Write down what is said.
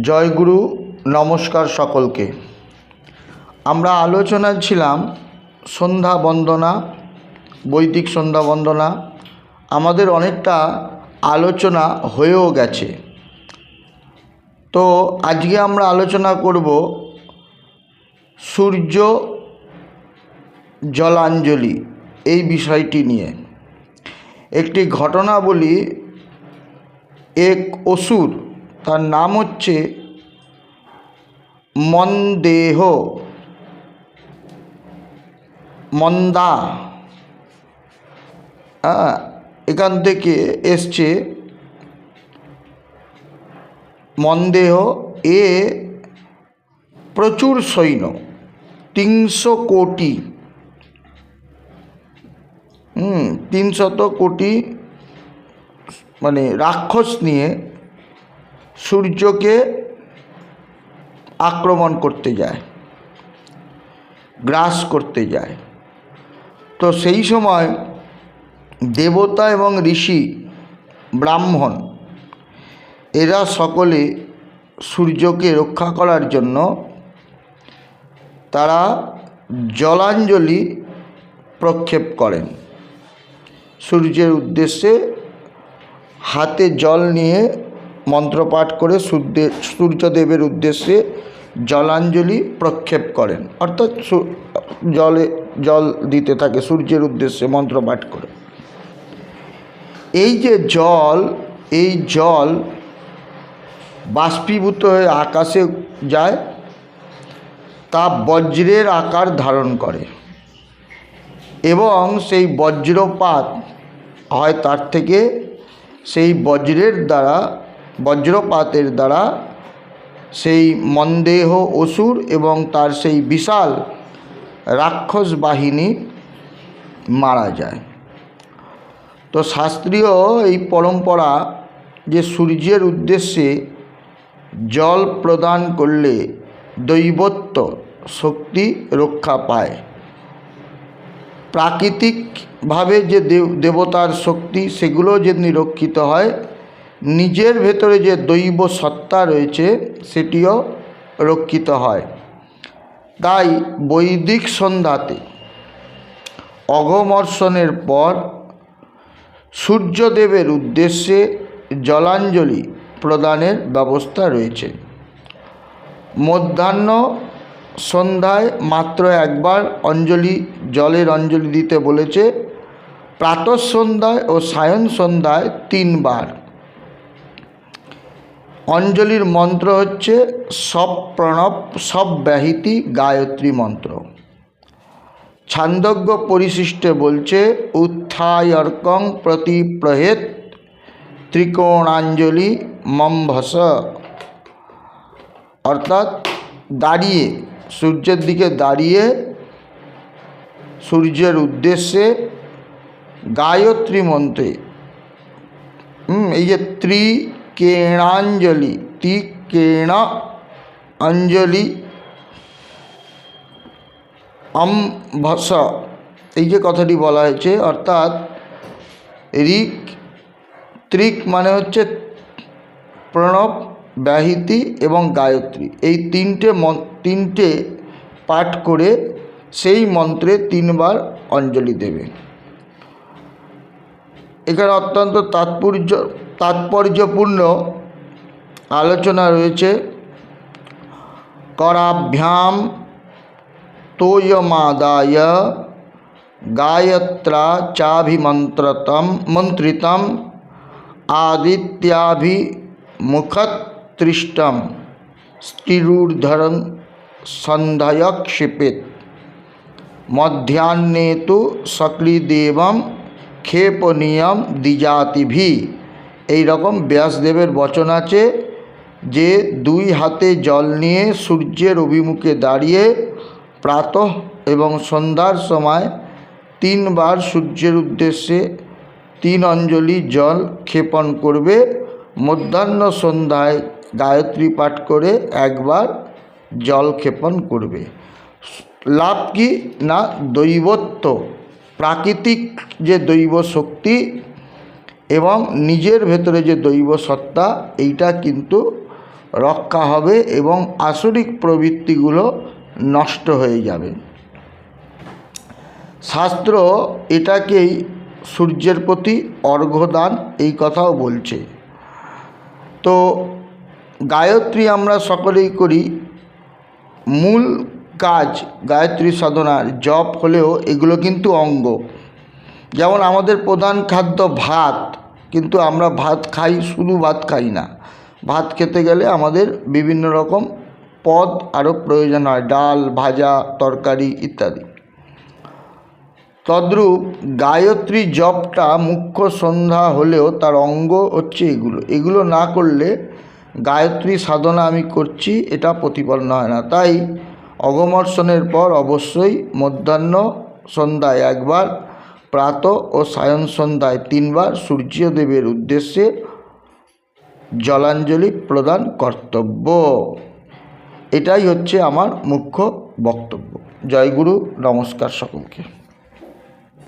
জয়গুরু, নমস্কার সকলকে। আমরা আলোচনায় ছিলাম সন্ধ্যা বন্দনা, বৈদিক সন্ধ্যা বন্দনা। আমাদের অনেকটা আলোচনা হয়েও গেছে। তো আজকে আমরা আলোচনা করব সূর্য জলাঞ্জলি এই বিষয়টি নিয়ে। একটি ঘটনা বলি এক অসুর তার নাম হচ্ছে মন্দেহ। মন্দা। হ্যাঁ এখান থেকে এসছে মন্দেহ এ প্রচুর সৈন্য, তিনশো কোটি। হুম, তিনশত কোটি মানে রাক্ষস নিয়ে সূর্যকে আক্রমণ করতে যায়, গ্রাস করতে যায়। তো সেই সময় দেবতা এবং ঋষি ব্রাহ্মণ, এরা সকলে সূর্যকে রক্ষা করার জন্য তারা জলাঞ্জলি প্রক্ষেপ করেন। সূর্যের উদ্দেশ্যে হাতে জল নিয়ে মন্ত্রপাঠ করে সূর্যদেবের উদ্দেশ্যে জলাঞ্জলি প্রক্ষেপ করেন। অর্থাৎ জলে জল দিতে থাকে, সূর্যের উদ্দেশ্যে মন্ত্রপাঠ করে। এই যে জল, এই জল বাষ্পীভূত হয়ে আকাশে যায়, তা বজ্রের আকার ধারণ করে এবং সেই বজ্রপাত হয় তার থেকে সেই বজ্রের দ্বারা বজ্রপাতের দ্বারা সেই মন্দেহ অসুর এবং তার সেই বিশাল রাক্ষস বাহিনী মারা যায়। তো শাস্ত্রীয় এই পরম্পরা যে সূর্যের উদ্দেশ্যে জল প্রদান করলে দৈবত্ব শক্তি রক্ষা পায়। প্রাকৃতিকভাবে যে দেবতার শক্তি সেগুলো যে নিরক্ষিত হয় নিজের ভেতরে যে দৈব সত্তা রয়েছে, সেটিও রক্ষিত হয়। তাই বৈদিক সন্ধ্যাতে অগমর্ষণের পর সূর্যদেবের উদ্দেশ্যে জলাঞ্জলি প্রদানের ব্যবস্থা রয়েছে। মধ্যাহ্ন সন্ধ্যায় মাত্র একবার অঞ্জলি, জলের অঞ্জলি দিতে বলেছে। প্রাতঃ সন্ধ্যায় ও সায়ন সন্ধ্যায় তিনবার। অঞ্জলির মন্ত্র হচ্ছে সব প্রণব, সব ব্যাহিতি গায়ত্রী মন্ত্র। ছান্দজ্ঞ পরিশিষ্টে বলছে, উত্থায়র্কং প্রতি প্রহেত ত্রিকোণাঞ্জলি মম্ভস। অর্থাৎ দাঁড়িয়ে, সূর্যের দিকে দাঁড়িয়ে সূর্যের উদ্দেশ্যে গায়ত্রী মন্ত্রে এই যে ত্রিকেণাঞ্জলি ত্রিকেণ অঞ্জলি অম্ভস এই যে কথাটি বলা হয়েছে, অর্থাৎ ঋক, ত্রিক মানে হচ্ছে প্রণব, ব্যাহিতি এবং গায়ত্রী। এই তিনটে তিনটে পাঠ করে সেই মন্ত্রে তিনবার অঞ্জলি দেবে। এখানে অত্যন্ত তাৎপর্য তাৎপর্যপূর্ণ আলোচনা রয়েছে कराभ्याम तोयमादाय गायत्रा चाभिमन्त्रतं मन्त्रितम् आदित्याभिमुखत्रिष्टं स्थिरूर्धरं सन्धय क्षिपेत् মধ্যাহ্নে তু সকলিদেবম ক্ষেপনীয়ম দ্বিজাতিভি এই রকম ব্যাসদেবের বচন আছে যে দুই হাতে জল নিয়ে সূর্যের অভিমুখে দাঁড়িয়ে প্রাতঃ এবং সন্ধ্যার সময় তিনবার সূর্যের উদ্দেশ্যে তিন অঞ্জলি জল ক্ষেপণ করবে। মধ্যাহ্ন সন্ধ্যায় গায়ত্রী পাঠ করে একবার জল ক্ষেপণ করবে। লাভ কি না দৈবত্ব? প্রাকৃতিক যে দৈব শক্তি এবং নিজের ভেতরে যে দৈব সত্তা, এইটা কিন্তু রক্ষা হবে এবং আসরিক প্রবৃত্তিগুলো নষ্ট হয়ে যাবে। শাস্ত্র এটাকেই সূর্যের প্রতি অর্ঘ্যদান এই কথাও বলছে। তো গায়ত্রী আমরা সকলেই করি, মূল কাজ গায়ত্রী সাধনার, জপ হলেও এগুলো কিন্তু অঙ্গ। যেমন আমাদের প্রধান খাদ্য ভাত কিন্তু আমরা ভাত খাই, শুধু ভাত খাই না। ভাত খেতে গেলে আমাদের বিভিন্ন রকম পদ আরও প্রয়োজন হয়, ডাল, ভাজা, তরকারি ইত্যাদি। তদ্রূপ গায়ত্রী জপটা মুখ্য সন্ধ্যা হলেও তার অঙ্গ হচ্ছে এগুলো। এগুলো না করলে গায়ত্রী সাধনা আমি করছি, এটা প্রতিপন্ন হয় না। তাই অগমর্ষণের পর অবশ্যই মধ্যাহ্ন সন্ধ্যায় একবার প্রাত ও সায়ন সন্ধ্যায় তিনবার সূর্যদেবের উদ্দেশ্যে জলাঞ্জলি প্রদান কর্তব্য। এটাই হচ্ছে আমার মুখ্য বক্তব্য। জয়গুরু নমস্কার সকলকে।